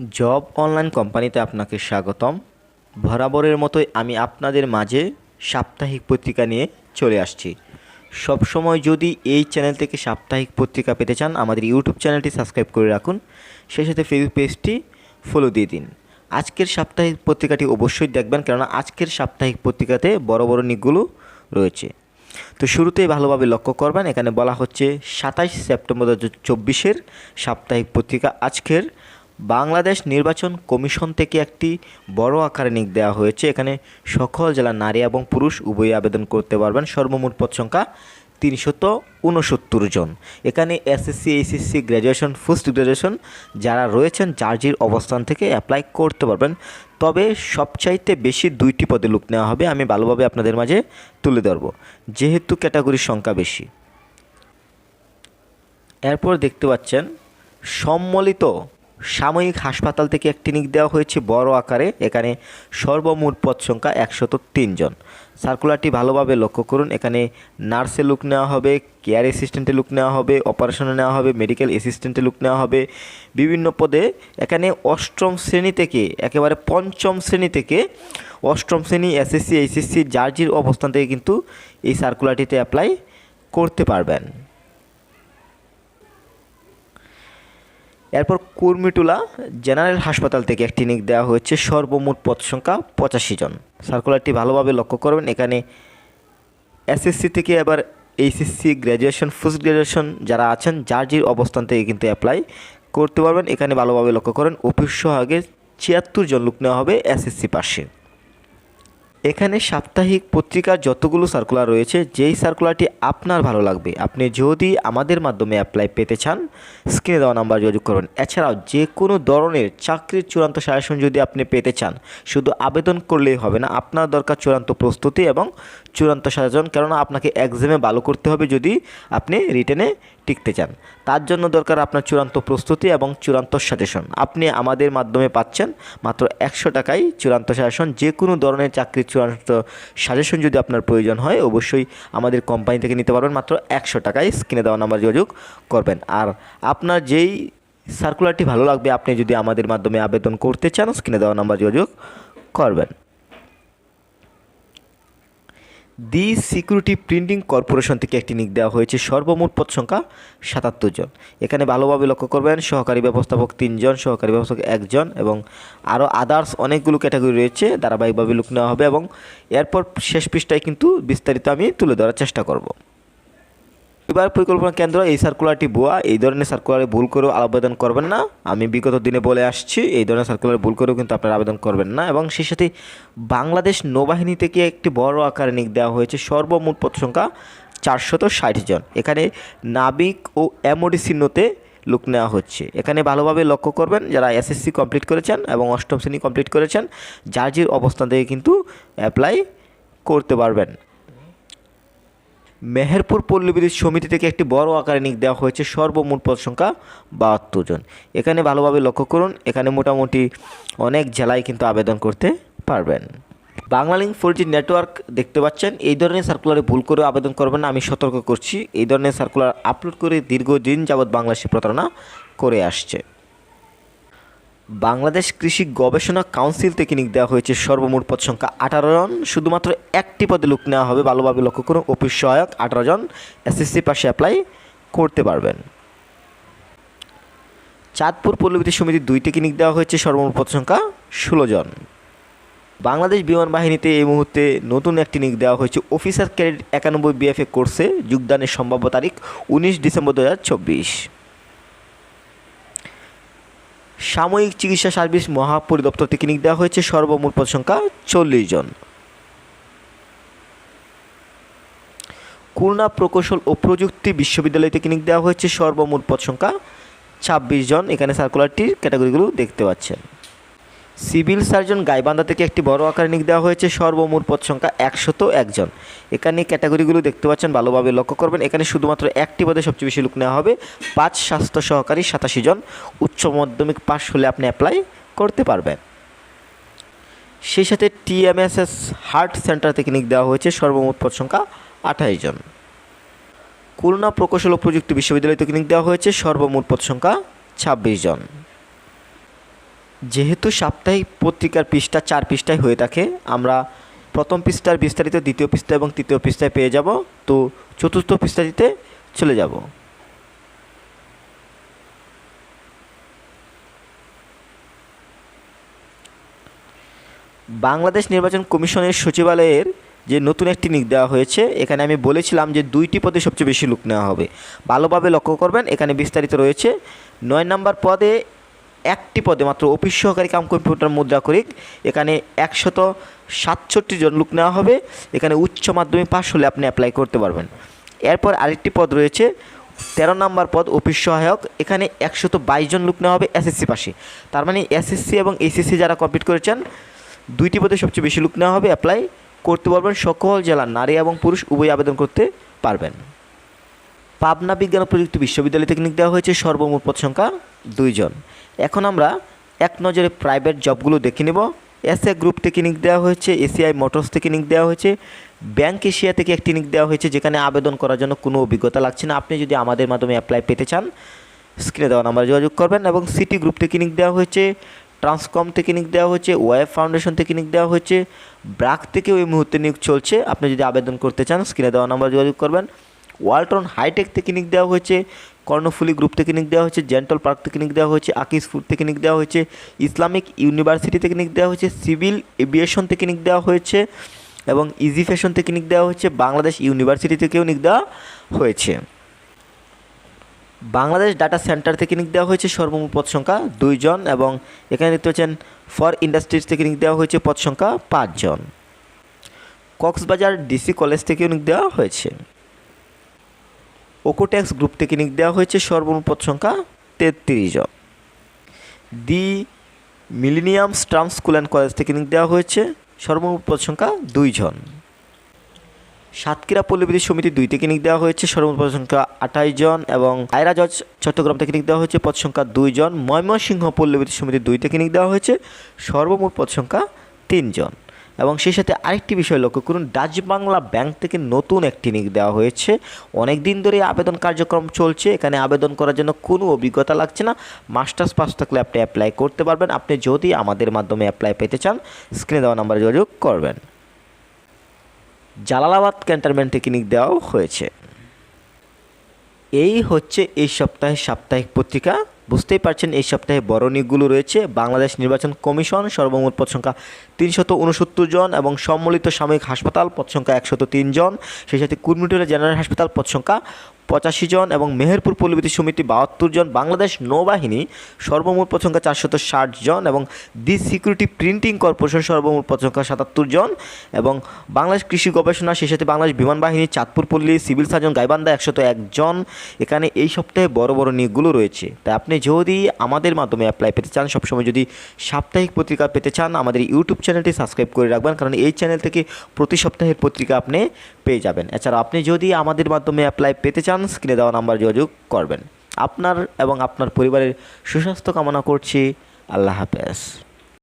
Job online কোম্পানিতে আপনাকে স্বাগতম। বরাবরের মতোই আমি আপনাদের মাঝে সাপ্তাহিক পত্রিকা নিয়ে চলে আসছি। সবসময় যদি এই চ্যানেল থেকে সাপ্তাহিক পত্রিকা পেতে চান, আমাদের ইউটিউব চ্যানেলটি সাবস্ক্রাইব করে রাখুন। সেই সাথে ফেসবুক পেজটি ফলো দিয়ে দিন। আজকের সাপ্তাহিক পত্রিকাটি অবশ্যই দেখবেন, কেননা আজকের সাপ্তাহিক পত্রিকাতে বড় বড় নিকগুলো রয়েছে। তো শুরুতেই ভালোভাবে লক্ষ্য করবেন, এখানে বলা হচ্ছে সাতাশ সেপ্টেম্বর দু সাপ্তাহিক পত্রিকা। আজকের বাংলাদেশ নির্বাচন কমিশন থেকে একটি বড় আকারে নিক দেওয়া হয়েছে। এখানে সকল জেলার নারী এবং পুরুষ উভয়ই আবেদন করতে পারবেন। সর্বমোট পদ সংখ্যা তিনশত উনসত্তর জন। এখানে SSC HSC graduation post graduation যারা রয়েছেন, জার্জির অবস্থান থেকে অ্যাপ্লাই করতে পারবেন। তবে সবচাইতে বেশি দুইটি পদে লুক নেওয়া হবে, আমি ভালোভাবে আপনাদের মাঝে তুলে ধরব। যেহেতু ক্যাটাগরির সংখ্যা বেশি। এরপর দেখতে পাচ্ছেন সম্মিলিত সাময়িক হাসপাতাল থেকে একটি নিক দেওয়া হয়েছে বড় আকারে। এখানে সর্বমোট পদ সংখ্যা একশত জন। সার্কুলারটি ভালোভাবে লক্ষ্য করুন। এখানে নার্সে লুক নেওয়া হবে কেয়ার অ্যাসিস্ট্যান্টে লুক নেওয়া হবে অপারেশনে নেওয়া হবে মেডিকেল অ্যাসিস্ট্যান্টে লুক নেওয়া হবে। বিভিন্ন পদে এখানে অষ্টম শ্রেণি থেকে, একেবারে পঞ্চম শ্রেণি থেকে, অষ্টম শ্রেণি এসএসসি এইচএসসি জার্জির অবস্থান থেকে কিন্তু এই সার্কুলারটিতে অ্যাপ্লাই করতে পারবেন। এরপর কুর্মিটুলা জেনারেল হাসপাতাল থেকে একটি নিক দেওয়া হয়েছে, সর্বমোট পদ সংখ্যা পঁচাশি জন। সার্কুলারটি ভালোভাবে লক্ষ্য করবেন, এখানে এসএসসি থেকে এবার এইচএসসি গ্র্যাজুয়েশন পোস্ট গ্র্যাজুয়েশন যারা আছেন যার যে অবস্থান থেকে কিন্তু অ্যাপ্লাই করতে পারবেন। এখানে ভালোভাবে লক্ষ্য করেন, অফিস সহাগে ছিয়াত্তর জন লোক নেওয়া হবে এসএসসি পাশে। এখানে সাপ্তাহিক পত্রিকার যতগুলো সার্কুলার রয়েছে, যেই সার্কুলারটি আপনার ভালো লাগবে। আপনি যদি আমাদের মাধ্যমে অ্যাপ্লাই পেতে চান স্ক্রিনে দেওয়া নাম্বার যোগাযোগ করবেন এছাড়াও যে কোনো ধরনের চাকরির চূড়ান্ত সাজেশন যদি আপনি পেতে চান, শুধু আবেদন করলেই হবে না, আপনার দরকার চূড়ান্ত প্রস্তুতি এবং চূড়ান্ত সাজেশন কেননা আপনাকে এক্সামে ভালো করতে হবে যদি আপনি রিটেনে টিকতে চান। তার জন্য দরকার আপনার চূড়ান্ত প্রস্তুতি এবং চূড়ান্ত সাজেশন আপনি আমাদের মাধ্যমে পাচ্ছেন মাত্র একশো টাকায় চূড়ান্ত সাজেশন যে কোনো ধরনের চাকরির চূড়ান্ত সাজেশন যদি আপনার প্রয়োজন হয়, অবশ্যই আমাদের কোম্পানি থেকে নিতে পারবেন। মাত্র একশো টাকায় স্ক্রিনে দেওয়া নাম্বার যোগাযোগ করবেন। আর আপনার যেই সার্কুলারটি ভালো লাগবে, আপনি যদি আমাদের মাধ্যমে আবেদন করতে চান স্ক্রিনে দেওয়া নাম্বার যোগাযোগ করবেন। দি সিকিউরিটি প্রিন্টিং কর্পোরেশন থেকে একটি নিক দেওয়া হয়েছে সর্বমোট পদ সংখ্যা সাতাত্তর জন। এখানে ভালোভাবে লক্ষ্য করবেন, সহকারী ব্যবস্থাপক তিনজন, সহকারী ব্যবস্থাপক একজন এবং আরও আদার্স অনেকগুলো ক্যাটাগরি রয়েছে, ধারাবাহিকভাবে লুক নেওয়া হবে এবং এরপর শেষ পৃষ্ঠায় কিন্তু বিস্তারিত আমি তুলে ধরার চেষ্টা করব। এবার পরিকল্পনা কেন্দ্র, এই সার্কুলারটি বোয়া এই ধরনের সার্কুলারে ভুল করেও আবেদন করবেন না। আমি বিগত দিনে বলে আসছি, এই ধরনের সার্কুলারে ভুল করেও কিন্তু আপনারা আবেদন করবেন না। এবং সেই সাথে বাংলাদেশ নৌবাহিনী থেকে একটি বড় আকারে নিক দেওয়া হয়েছে, সর্বমোট পদ সংখ্যা চারশত ষাট জন। এখানে নাবিক ও এমওডি চিহ্নতে লুক নেওয়া হচ্ছে। এখানে ভালোভাবে লক্ষ্য করবেন, যারা এসএসসি কমপ্লিট করেছেন এবং অষ্টম শ্রেণি কমপ্লিট করেছেন জার্জির অবস্থান থেকে কিন্তু অ্যাপ্লাই করতে পারবেন। মেহেরপুর পল্লী বিদ্যুৎ সমিতি থেকে একটি বড় আকারে নিক দেওয়া হয়েছে সর্বমোট পদ সংখ্যা বাহাত্তর জন। এখানে ভালোভাবে লক্ষ্য করুন, এখানে মোটামুটি অনেক জেলায় কিন্তু আবেদন করতে পারবেন। বাংলালিঙ্ক ফোর জি নেটওয়ার্ক দেখতে পাচ্ছেন, এই ধরনের সার্কুলারে ভুল করে আবেদন করবেন না, আমি সতর্ক করছি, এই ধরনের সার্কুলার আপলোড করে দীর্ঘদিন যাবৎ বাংলাদেশে প্রতারণা করে আসছে। বাংলাদেশ কৃষি গবেষণা কাউন্সিল থেকে নিক দেওয়া হয়েছে সর্বমোট পদ সংখ্যা আঠারো জন। শুধুমাত্র একটি পদে লোক নেওয়া হবে। ভালোভাবে লক্ষ্য করুন, অফিস সহায়ক আঠারো জন এসএসসি পাশে অ্যাপ্লাই করতে পারবেন। চাঁদপুর পল্লবীতি সমিতি দুই থেকে নিক দেওয়া হয়েছে। সর্বমোট পদ সংখ্যা ষোলো জন। বাংলাদেশ বিমান বাহিনীতে এই মুহূর্তে নতুন একটি নিক দেওয়া হয়েছে। অফিসার ক্যাডেট একানব্বই বিএফএ কোর্সে যোগদানের সম্ভাব্য তারিখ উনিশ ডিসেম্বর দু হাজার চব্বিশ। সাময়িক চিকিৎসা সার্ভিস মহাপরিদপ্তর থেকে নিক দেওয়া হয়েছে। সর্বমোট পদ সংখ্যা চল্লিশ জন। খুলনা প্রকৌশল ও প্রযুক্তি বিশ্ববিদ্যালয় থেকে নিক দেওয়া হয়েছে। সর্বমোট পদ সংখ্যা ছাব্বিশ জন। এখানে সার্কুলারটির ক্যাটাগরিগুলো দেখতে পাচ্ছেন। সিভিল সার্জন গাইবান্ধা থেকে একটি বড় আকারে নিক দেওয়া হয়েছে। সর্বমোট পদ সংখ্যা একশত একজন এখানে ক্যাটাগরিগুলো দেখতে পাচ্ছেন, ভালোভাবে লক্ষ্য করবেন। এখানে শুধুমাত্র একটি পদে সবচেয়ে বেশি লোক নেওয়া হবে। পাঁচ স্বাস্থ্য সহকারী সাতাশি জন। উচ্চ মাধ্যমিক পাশ হলে আপনি অ্যাপ্লাই করতে পারবেন। সেই সাথে টিএমএসএস হার্ট সেন্টার থেকে নিক দেওয়া হয়েছে। সর্বমোট পদ সংখ্যা আঠাশ জন। খুলনা প্রকৌশল ও প্রযুক্তি বিশ্ববিদ্যালয় থেকে নিক দেওয়া হয়েছে। সর্বমোট পদ সংখ্যা ছাব্বিশ জন। যেহেতু সাপ্তাহিক পত্রিকার পৃষ্ঠা চার পৃষ্ঠায় হয়ে থাকে, আমরা প্রথম পৃষ্ঠার বিস্তারিত, দ্বিতীয় পৃষ্ঠা এবং তৃতীয় পৃষ্ঠায় পেয়ে যাব। তো চতুর্থ পৃষ্ঠাটিতে চলে যাব। বাংলাদেশ নির্বাচন কমিশনের সচিবালয়ের যে নতুন একটি নিক দেওয়া হয়েছে, এখানে আমি বলেছিলাম যে দুইটি পদে সবচেয়ে বেশি লোক নেওয়া হবে। ভালোভাবে লক্ষ্য করবেন, এখানে বিস্তারিত রয়েছে। নয় নম্বর পদে একটি পদে মাত্র অফিস সহকারী কাম কম্পিউটার মুদ্রা করিক এখানে একশত সাতষট্টি জন লোক নেওয়া হবে। এখানে উচ্চ মাধ্যমিক পাশ হলে আপনি অ্যাপ্লাই করতে পারবেন। এরপর আরেকটি পদ রয়েছে, তেরো নম্বর পদ অফিস সহায়ক। এখানে একশত বাইশ জন লোক নেওয়া হবে এসএসসি পাশে। তার মানে এসএসসি এবং এসএসসি যারা কমপ্লিট করেছেন, দুইটি পদে সবচেয়ে বেশি লোক নেওয়া হবে অ্যাপ্লাই করতে পারবেন। সকল জেলার নারী এবং পুরুষ উভয় আবেদন করতে পারবেন। পাবনা বিজ্ঞান ও প্রযুক্তি বিশ্ববিদ্যালয় থেকে দেওয়া হয়েছে সর্বমোট পদ সংখ্যা দুইজন। এখন আমরা এক নজরে প্রাইভেট জবগুলো দেখে নেব। এসএ গ্রুপ থেকে নিক দেওয়া হয়েছে এসিআই মোটরস থেকে নিক দেওয়া হয়েছে ব্যাংক এশিয়া থেকে একটি নিক দেওয়া হয়েছে যেখানে আবেদন করার জন্য কোনো অভিজ্ঞতা লাগছে না। আপনি যদি আমাদের মাধ্যমে অ্যাপ্লাই পেতে চান স্ক্রিনে দেওয়া নাম্বারে যোগাযোগ করবেন এবং সিটি গ্রুপ থেকে নিক দেওয়া হয়েছে ট্রান্সকম থেকে নিক দেওয়া হয়েছে ওয়েব ফাউন্ডেশন থেকে নিক দেওয়া হয়েছে, ব্রাক থেকেও এই মুহূর্তে নিয়োগ চলছে। আপনি যদি আবেদন করতে চান স্ক্রিনে দেওয়া নাম্বার যোগাযোগ করবেন। ওয়ালটন হাইটেক থেকে নিক দেওয়া হয়েছে কর্ণফুলি গ্রুপ থেকে নিক দেওয়া হয়েছে জেন্টল পার্ক থেকে নিক দেওয়া হয়েছে আকিস ফুড থেকে নিক দেওয়া হয়েছে ইসলামিক ইউনিভার্সিটি থেকে নিক দেওয়া হয়েছে সিভিল এভিয়েশন থেকে নিক দেওয়া হয়েছে এবং ইজি ফ্যাশন থেকে নিক দেওয়া হয়েছে বাংলাদেশ ইউনিভার্সিটি থেকেও নিক দেওয়া হয়েছে বাংলাদেশ ডাটা সেন্টার থেকে নিক দেওয়া হয়েছে সর্বমোট পদ সংখ্যা দুইজন এবং এখানে দেখতে পাচ্ছেন ফর ইন্ডাস্ট্রিজ থেকে নিক দেওয়া হয়েছে পদ সংখ্যা পাঁচজন কক্সবাজার ডিসি কলেজ থেকেও নিক দেওয়া হয়েছে ওকোট্যাক্স গ্রুপ থেকে নিক দেওয়া হয়েছে সর্বমোট পদ সংখ্যা তেত্রিশ জন। The millennium stars school and college থেকে নিক দেওয়া হয়েছে সর্বমোট পদ সংখ্যা দুইজন সাতক্ষীরা পল্লীবিদ্যুৎ সমিতি দুই থেকে নিক দেওয়া হয়েছে সর্বমোট পদ সংখ্যা আঠাশ জন এবং আয়রা জজ চট্টগ্রাম থেকে নিক দেওয়া হয়েছে পদ সংখ্যা দুইজন ময়মনসিংহ পল্লীবিদ্যুৎ সমিতি দুই থেকে নিক দেওয়া হয়েছে সর্বমোট পদ সংখ্যা তিনজন এবং সেই সাথে আরেকটি বিষয় লক্ষ্য করুন, ডাচ বাংলা ব্যাংক থেকে নতুন একটি নিক দেওয়া হয়েছে। অনেক দিন ধরে আবেদন কার্যক্রম চলছে, এখানে আবেদন করার জন্য কোনো অভিজ্ঞতা লাগছে না। মাস্টার্স পাস থাকলে আপনি অ্যাপ্লাই করতে পারবেন। আপনি যদি আমাদের মাধ্যমে অ্যাপ্লাই পেতে চান স্ক্রিনে দেওয়া নাম্বারে যোগাযোগ করবেন। জালালাবাদ ক্যান্টনমেন্ট থেকে নিক দেওয়াও হয়েছে। এই হচ্ছে এই সপ্তাহের সাপ্তাহিক পত্রিকা। বুঝতেই পারছেন, এই সপ্তাহে বড় নিয়োগগুলো রয়েছে। বাংলাদেশ নির্বাচন কমিশন সর্বমোট পদ সংখ্যা তিনশত উনসত্তর জন এবং সম্মিলিত সাময়িক হাসপাতাল পদ সংখ্যা একশত তিন জন। সেই সাথে কুর্মিটোলা জেনারেল হাসপাতাল পদ সংখ্যা পঁচাশি জন এবং মেহেরপুর পল্লীবিদ্যুৎ সমিতি বাহাত্তর জন, বাংলাদেশ নৌবাহিনী সর্বমোট পদ সংখ্যা চারশত ষাট জন এবং দি সিকিউরিটি প্রিন্টিং কর্পোরেশন সর্বমোট পদ সংখ্যা সাতাত্তর জন এবং বাংলাদেশ কৃষি গবেষণা সেই সাথে বাংলাদেশ বিমান বাহিনী, চাঁদপুর পল্লী, সিভিল সার্জন, গাইবান্ধা একশত একজন এখানে এই সপ্তাহে বড় বড় নিয়োগগুলো রয়েছে। তাই আপনি যদি আমাদের মাধ্যমে অ্যাপ্লাই পেতে চান, সবসময় যদি সাপ্তাহিক পত্রিকা পেতে চান, আমাদের ইউটিউব চ্যানেলটি সাবস্ক্রাইব করে রাখবেন, কারণ এই চ্যানেল থেকে প্রতি সপ্তাহের পত্রিকা আপনি পেয়ে যাবেন। এছাড়া আপনি যদি আমাদের মাধ্যমে অ্যাপ্লাই পেতে চান স্ক্রিনে দেওয়া নাম্বার যোগাযোগ করবেন। আপনার এবং আপনার পরিবারের সুস্বাস্থ্য কামনা করছি। আল্লাহ হাফেজ।